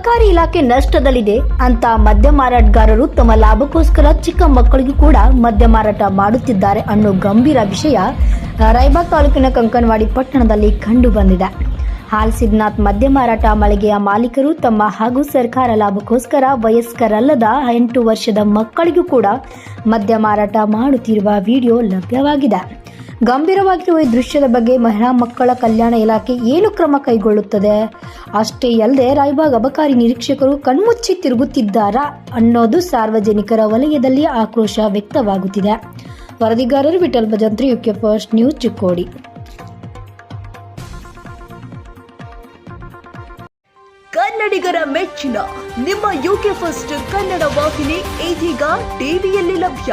ಅಬಕಾರಿ ಇಲಾಖೆ ನಷ್ಟದಲ್ಲಿದೆ ಅಂತ ಮದ್ಯ ಮಾರಾಟಗಾರರು ತಮ್ಮ ಲಾಭಕ್ಕೋಸ್ಕರ ಚಿಕ್ಕ ಮಕ್ಕಳಿಗೂ ಕೂಡ ಮದ್ಯ ಮಾರಾಟ ಮಾಡುತ್ತಿದ್ದಾರೆ ಅನ್ನೋ ಗಂಭೀರ ವಿಷಯ ರಾಯಬಾಗ್ ತಾಲೂಕಿನ ಕಂಕನವಾಡಿ ಪಟ್ಟಣದಲ್ಲಿ ಕಂಡು ಬಂದಿದೆ ಹಾಲ್ ಸಿದ್ನಾಥ್ ಮದ್ಯ ಮಾರಾಟ ಮಳಿಗೆಯ ಮಾಲೀಕರು ತಮ್ಮ ಹಾಗೂ ಸರ್ಕಾರ ಲಾಭಕ್ಕೋಸ್ಕರ ವಯಸ್ಕರಲ್ಲದ ಎಂಟು ವರ್ಷದ ಮಕ್ಕಳಿಗೂ ಕೂಡ ಮದ್ಯ ಮಾರಾಟ ಮಾಡುತ್ತಿರುವ ವಿಡಿಯೋ ಲಭ್ಯವಾಗಿದೆ. ಗಂಭೀರವಾಗಿರುವ ಈ ದೃಶ್ಯದ ಬಗ್ಗೆ ಮಹಿಳಾ ಮಕ್ಕಳ ಕಲ್ಯಾಣ ಇಲಾಖೆ ಏನು ಕ್ರಮ ಕೈಗೊಳ್ಳುತ್ತದೆ? ಅಷ್ಟೇ ಅಲ್ಲದೆ ರಾಯ್ಬಾಗ್ ಅಬಕಾರಿ ನಿರೀಕ್ಷಕರು ಕಣ್ಮುಚ್ಚಿ ತಿರುಗುತ್ತಿದ್ದಾರಾ ಅನ್ನೋದು ಸಾರ್ವಜನಿಕರ ವಲಯದಲ್ಲಿ ಆಕ್ರೋಶ ವ್ಯಕ್ತವಾಗುತ್ತಿದೆ. ವರದಿಗಾರರು Vitthal Bhajantri, UK first news, Chikkodi. ಕನ್ನಡಿಗರ ಮೆಚ್ಚಿನ, ನಿಮ್ಮ ಯುಕೆ ಫಸ್ಟ್ ಕನ್ನಡ ವಾಹಿನಿ ಇದೀಗ ಟಿವಿಯಲ್ಲಿ ಲಭ್ಯ.